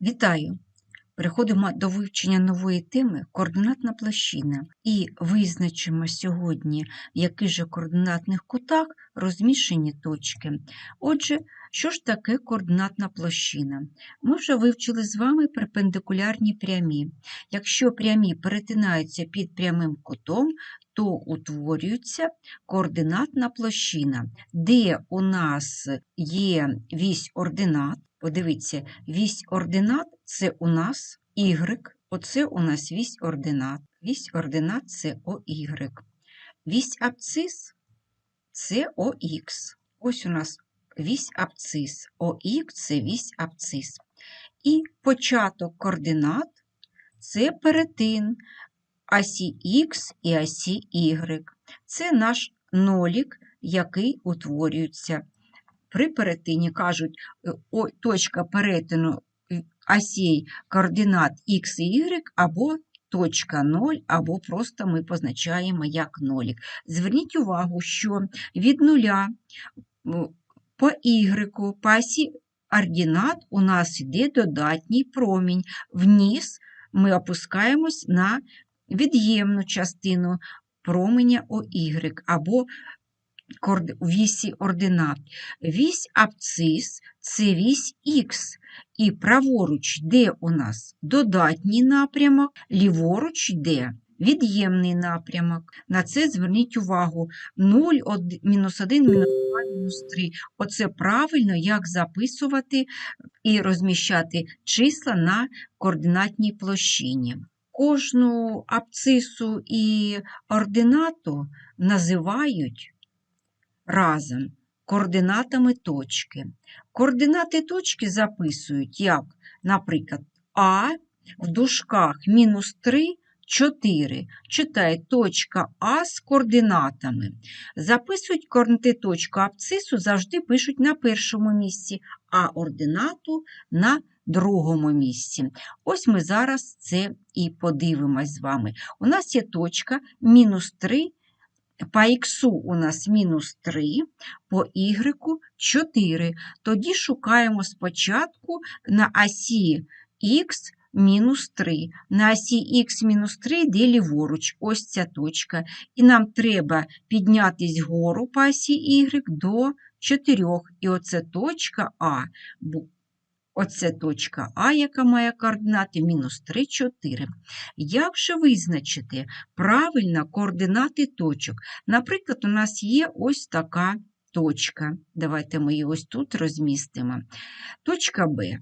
Вітаю! Переходимо до вивчення нової теми координатна площина і визначимо сьогодні, в яких же координатних кутах розміщені точки. Отже, що ж таке координатна площина? Ми вже вивчили з вами перпендикулярні прямі. Якщо прямі перетинаються під прямим кутом, то утворюється координатна площина, де у нас є вісь ординат. Подивіться, вісь ординат це у нас y, оце у нас вісь ординат. Вісь ординат це OY. Вісь абцис це ОХ. Ось у нас вісь абцис. ОХ це вісь абцис. І початок координат це перетин осі Х і осі Y. Це наш нолік, який утворюється. При перетині кажуть, е, точка перетину е, осей координат Х і Y або точка 0, або просто ми позначаємо як нолік. Зверніть увагу, що від нуля по Y, по осі ординат у нас йде додатній промінь. Вниз ми опускаємось на від'ємну частину променя ОY або вісі ординат. Вісь абцис це вісь Х, і праворуч йде у нас додатній напрямок, ліворуч йде від'ємний напрямок. На це зверніть увагу 0, мінус 1, мінус 2, мінус 3. Оце правильно, як записувати і розміщати числа на координатній площині. Кожну абцису і ординату називають разом координатами точки. Координати точки записують як, наприклад, А в дужках мінус 3, 4. Читає точка А з координатами. Записують координати точку абцису, завжди пишуть на першому місці, а ординату на другому місці. Ось ми зараз це і подивимось з вами. У нас є точка мінус 3 по х у нас мінус 3, по y 4. Тоді шукаємо спочатку на осі х мінус 3. На осі х мінус 3 йде ліворуч, ось ця точка. І нам треба піднятись вгору по осі y до 4. І оце точка А. Оце точка А, яка має координати мінус 3, 4. Як же визначити правильно координати точок? Наприклад, у нас є ось така точка. Давайте ми її ось тут розмістимо. Точка Б.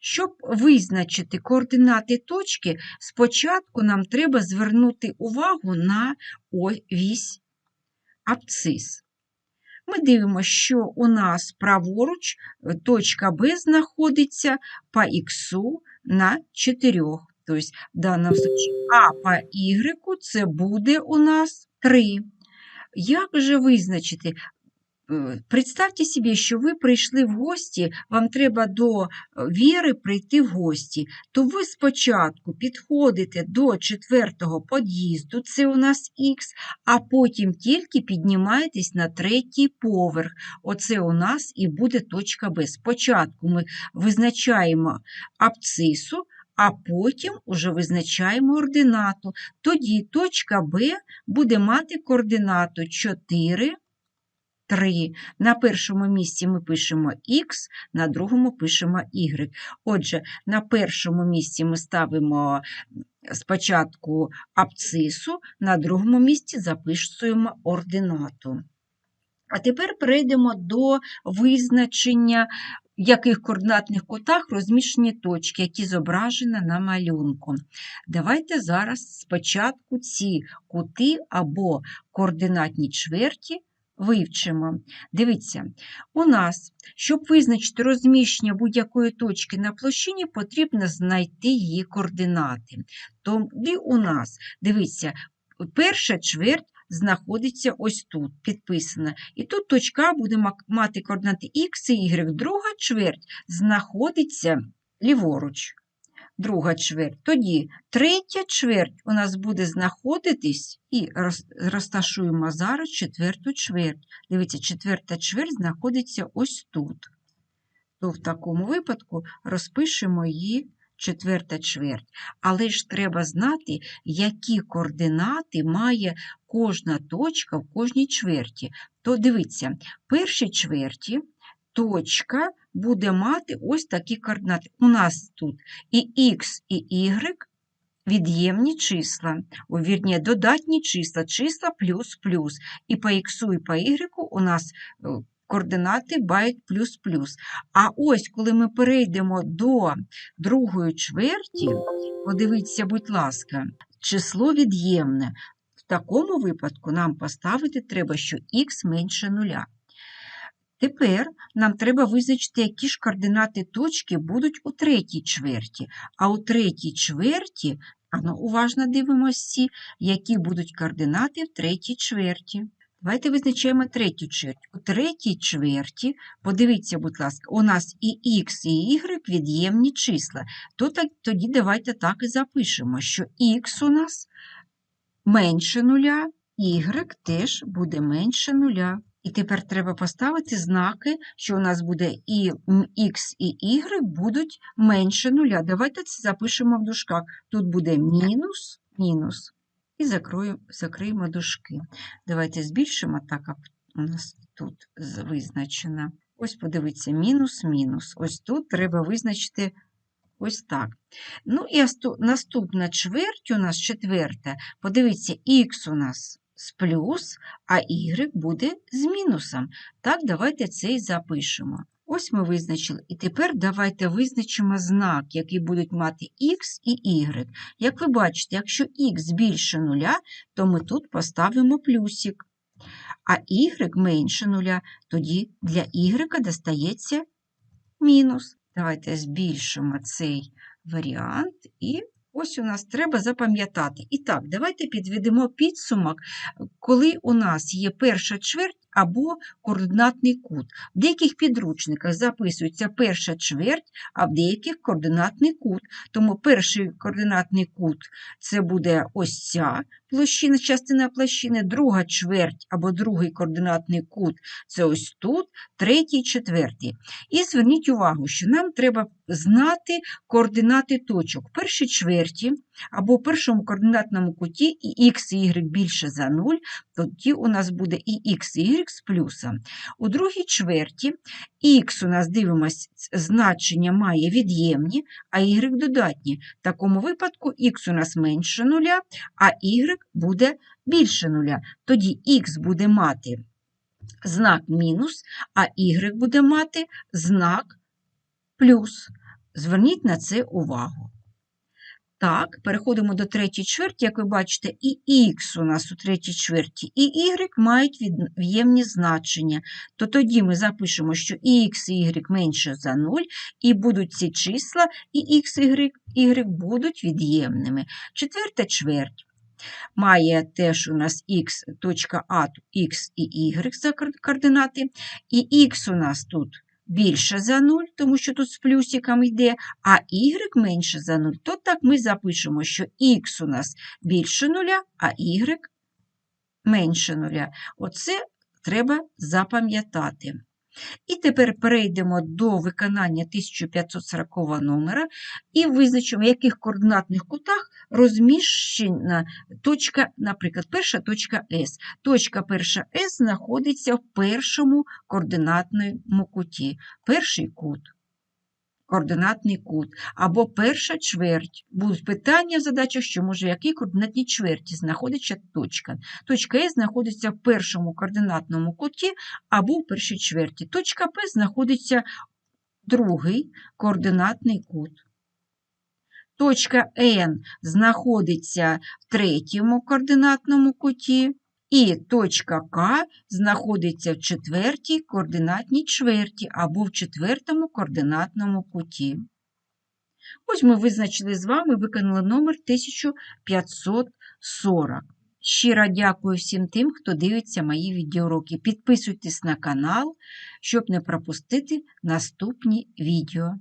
Щоб визначити координати точки, спочатку нам треба звернути увагу на вісь абцис. Ми дивимося, що у нас праворуч е, точка Б знаходиться по х на 4. Тобто, в даному случаї А по Y це буде у нас 3. Як же визначити? Э, представте собі, що ви прийшли в гості, вам треба до э, Віри прийти в гості, то ви спочатку підходите до четвертого під'їзду, це у нас Х, а потім тільки піднімаєтесь на третій поверх. Оце у нас і буде точка Б. Спочатку ми визначаємо абцису, а потім уже визначаємо ординату. Тоді точка Б буде мати координату 4. 3. На першому місці ми пишемо Х, на другому пишемо Y. Отже, на першому місці ми ставимо спочатку абцису, на другому місці записуємо ординату. А тепер перейдемо до визначення, в яких координатних кутах розміщені точки, які зображені на малюнку. Давайте зараз спочатку ці кути або координатні чверті вивчимо. Дивіться, у нас, щоб визначити розміщення будь-якої точки на площині, потрібно знайти її координати. Тоді у нас, дивіться, перша чверть знаходиться ось тут, підписана. І тут точка буде мати координати Х і Y. Друга чверть знаходиться ліворуч друга чверть. Тоді третя чверть у нас буде знаходитись і розташуємо зараз четверту чверть. Дивіться, четверта чверть знаходиться ось тут. то в такому випадку розпишемо її четверта чверть. Але ж треба знати, які координати має кожна точка в кожній чверті. То дивіться, в першій чверті точка буде мати ось такі координати. У нас тут і х, і y від'ємні числа, вірні, додатні числа, числа плюс-плюс. І по х, і по y у нас е, координати байт плюс-плюс. А ось, коли ми перейдемо до другої чверті, подивіться, будь ласка, число від'ємне. В такому випадку нам поставити треба, що х менше нуля. Тепер нам треба визначити, які ж координати точки будуть у третій чверті. А у третій чверті, ану, уважно дивимося, які будуть координати в третій чверті. Давайте визначаємо третю чверть. У третій чверті, подивіться, будь ласка, у нас і х, і y від'ємні числа. То так, тоді давайте так і запишемо, що х у нас менше нуля, y теж буде менше нуля. І тепер треба поставити знаки, що у нас буде і х, і y будуть менше нуля. Давайте це запишемо в дужках. Тут буде мінус, мінус. І закрою, закриємо дужки. Давайте збільшимо так, як у нас тут визначено. Ось подивіться, мінус, мінус. Ось тут треба визначити ось так. Ну і наступна чверть у нас четверта. Подивіться, х у нас з плюс, а y буде з мінусом. Так, давайте це і запишемо. Ось ми визначили. І тепер давайте визначимо знак, який будуть мати x і y. Як ви бачите, якщо x більше нуля, то ми тут поставимо плюсик. А y менше нуля, тоді для y достається мінус. Давайте збільшимо цей варіант і Ось у нас треба запам'ятати. І так, давайте підведемо підсумок, коли у нас є перша чверть або координатний кут. В деяких підручниках записується перша чверть, а в деяких координатний кут. Тому перший координатний кут це буде ось ця площина, частина площини, друга чверть або другий координатний кут це ось тут, третій, четвертий. І зверніть увагу, що нам треба знати координати точок. Першій чверті або першому координатному куті і х і y більше за 0, тоді у нас буде і х і y з плюсом. У другій чверті х у нас дивимося, значення має від'ємні, а y додатні. В такому випадку х у нас менше нуля, а y буде більше нуля. Тоді х буде мати знак мінус, а y буде мати знак плюс. Зверніть на це увагу. Так, переходимо до третьої чверті, як ви бачите, і х у нас у третій чверті, і y мають від'ємні значення. То тоді ми запишемо, що і х і y менше за 0, і будуть ці числа, і х і y будуть від'ємними. Четверта чверть. Має теж у нас х, точка А, х і y за координати, і х у нас тут більше за 0, тому що тут з плюсиком йде, а y менше за 0, то так ми запишемо, що х у нас більше 0, а y менше 0. Оце треба запам'ятати. І тепер перейдемо до виконання 1540 номера і визначимо, в яких координатних кутах розміщена точка, наприклад, перша точка С. Точка перша С знаходиться в першому координатному куті. Перший кут координатний кут, або перша чверть. Будуть питання в задачах, що може в якій координатній чверті знаходиться точка. Точка Е знаходиться в першому координатному куті або в першій чверті. Точка П знаходиться другий координатний кут. Точка Н знаходиться в третьому координатному куті. І точка К знаходиться в четвертій координатній чверті або в четвертому координатному куті. Ось ми визначили з вами, виконали номер 1540. Щиро дякую всім тим, хто дивиться мої відеоуроки. Підписуйтесь на канал, щоб не пропустити наступні відео.